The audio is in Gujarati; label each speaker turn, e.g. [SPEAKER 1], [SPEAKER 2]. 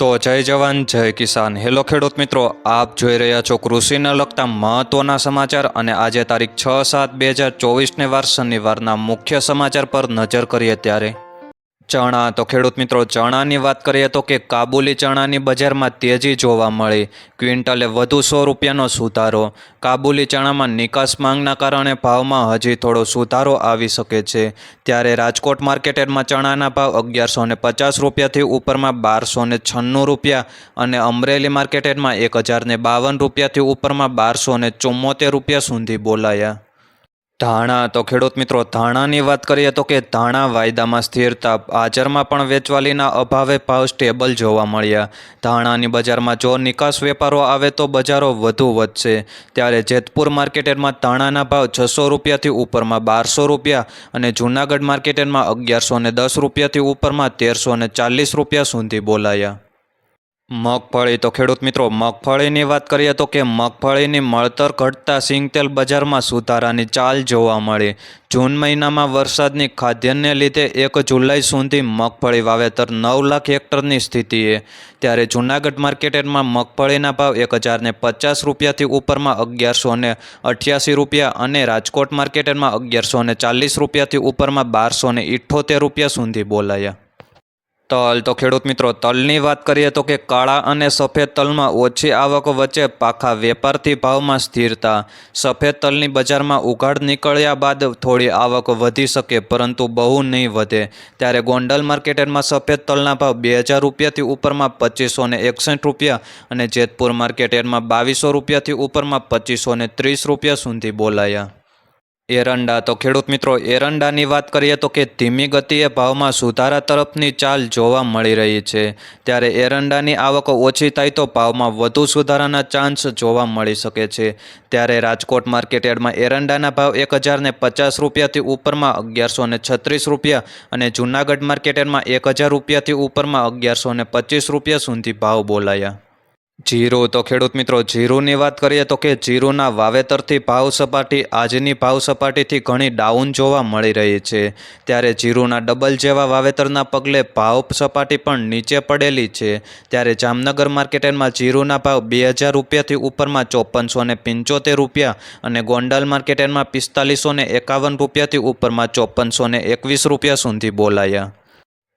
[SPEAKER 1] તો જય જવાન, જય કિસાન. હેલો ખેડૂત મિત્રો, આપ જોઈ રહ્યા છો કૃષિને લગતા મહત્વના સમાચાર અને આજે તારીખ છ સાત બે હજાર ચોવીસને વાર શનિવારના મુખ્ય સમાચાર પર નજર કરીએ ત્યારે ચણા. તો ખેડૂત મિત્રો, ચણાની વાત કરીએ તો કે કાબુલી ચણાની બજારમાં તેજી જોવા મળી. ક્વિન્ટલે વધુ સો રૂપિયાનો સુધારો. કાબુલી ચણામાં નિકાસ માંગના કારણે ભાવમાં હજી થોડો સુધારો આવી શકે છે. ત્યારે રાજકોટ માર્કેટમાં ચણાના ભાવ અગિયારસો ને પચાસ રૂપિયાથી ઉપરમાં બારસો ને છન્નું રૂપિયા અને અમરેલી માર્કેટમાં એક હજાર બાવન રૂપિયાથી ઉપરમાં બારસો ને રૂપિયા સુધી બોલાયા. ધાણા, તો ખેડૂત મિત્રો, ધાણાની વાત કરીએ તો કે ધાણા વાયદામાં સ્થિરતા હાજરમાં પણ વેચવાલીના અભાવે ભાવ સ્ટેબલ જોવા મળ્યા. ધાણાની બજારમાં જો નિકાસ વેપારો આવે તો બજારો વધુ વધશે. ત્યારે જેતપુર માર્કેટમાં ધાણાના ભાવ છસો રૂપિયાથી ઉપરમાં બારસો રૂપિયા અને જૂનાગઢ માર્કેટમાં અગિયારસો ને દસ રૂપિયાથી ઉપરમાં તેરસો ને ચાલીસ રૂપિયા સુધી બોલાયા. મગફળી તો ખેડૂત મિત્રો, મગફળીની વાત કરીએ તો કે મગફળીની મળતર ઘટતા સિંગતેલ બજારમાં સુધારાની ચાલ જોવા મળી. જૂન મહિનામાં વરસાદની ખાદ્યને લીધે એક જુલાઈ સુધી મગફળી વાવેતર નવ લાખ હેક્ટરની સ્થિતિએ. ત્યારે જૂનાગઢ માર્કેટમાં મગફળીના ભાવ એક હજારને પચાસ રૂપિયાથી ઉપરમાં અગિયારસો ને અઠ્યાસી રૂપિયા અને રાજકોટ માર્કેટમાં અગિયારસો ને ચાલીસ રૂપિયાથી ઉપરમાં બારસો ને ઇઠ્ઠોતેર રૂપિયા સુધી બોલાયા. તલ. તો ખેડૂત મિત્રો, તલની વાત કરીએ તો કે કાળા અને સફેદ તલમાં ઓછી આવક વચ્ચે પાખા વેપારથી ભાવમાં સ્થિરતા. સફેદ તલની બજારમાં ઉઘાડ નીકળ્યા બાદ થોડી આવક વધી શકે, પરંતુ બહુ નહીં વધે. ત્યારે ગોંડલ માર્કેટમાં સફેદ તલના ભાવ બે હજાર રૂપિયાથી ઉપરમાં પચીસો ને એકસઠ રૂપિયા અને જેતપુર માર્કેટમાં બાવીસો રૂપિયાથી ઉપરમાં પચીસો ને ત્રીસ રૂપિયા સુધી બોલાયા. એરંડા. તો ખેડૂત મિત્રો, એરંડાની વાત કરીએ તો કે ધીમી ગતિએ ભાવમાં સુધારા તરફની ચાલ જોવા મળી રહી છે. ત્યારે એરંડાની આવક ઓછી થાય તો ભાવમાં વધુ સુધારાના ચાન્સ જોવા મળી શકે છે. ત્યારે રાજકોટ માર્કેટયાર્ડમાં એરંડાના ભાવ એક હજારને પચાસ રૂપિયાથી ઉપરમાં અગિયારસો ને છત્રીસ રૂપિયા અને જૂનાગઢ માર્કેટયાર્ડમાં એક હજાર રૂપિયાથી ઉપરમાં અગિયારસો ને પચીસ રૂપિયા સુધી ભાવ બોલાયા. જીરું. તો ખેડૂત મિત્રો, જીરુંની વાત કરીએ તો કે જીરુના વાવેતરથી ભાવ સપાટી, આજની ભાવ સપાટીથી ઘણી ડાઉન જોવા મળી રહી છે. ત્યારે જીરુના ડબલ જેવા વાવેતરના પગલે ભાવ સપાટી પણ નીચે પડેલી છે. ત્યારે જામનગર માર્કેટમાં જીરુના ભાવ બે હજાર રૂપિયાથી ઉપરમાં ચોપનસો ને પંચોતેર રૂપિયા અને ગોંડલ માર્કેટમાં પિસ્તાલીસો ને એકાવન રૂપિયાથી ઉપરમાં ચોપનસો ને એકવીસ રૂપિયા સુધી બોલાયા.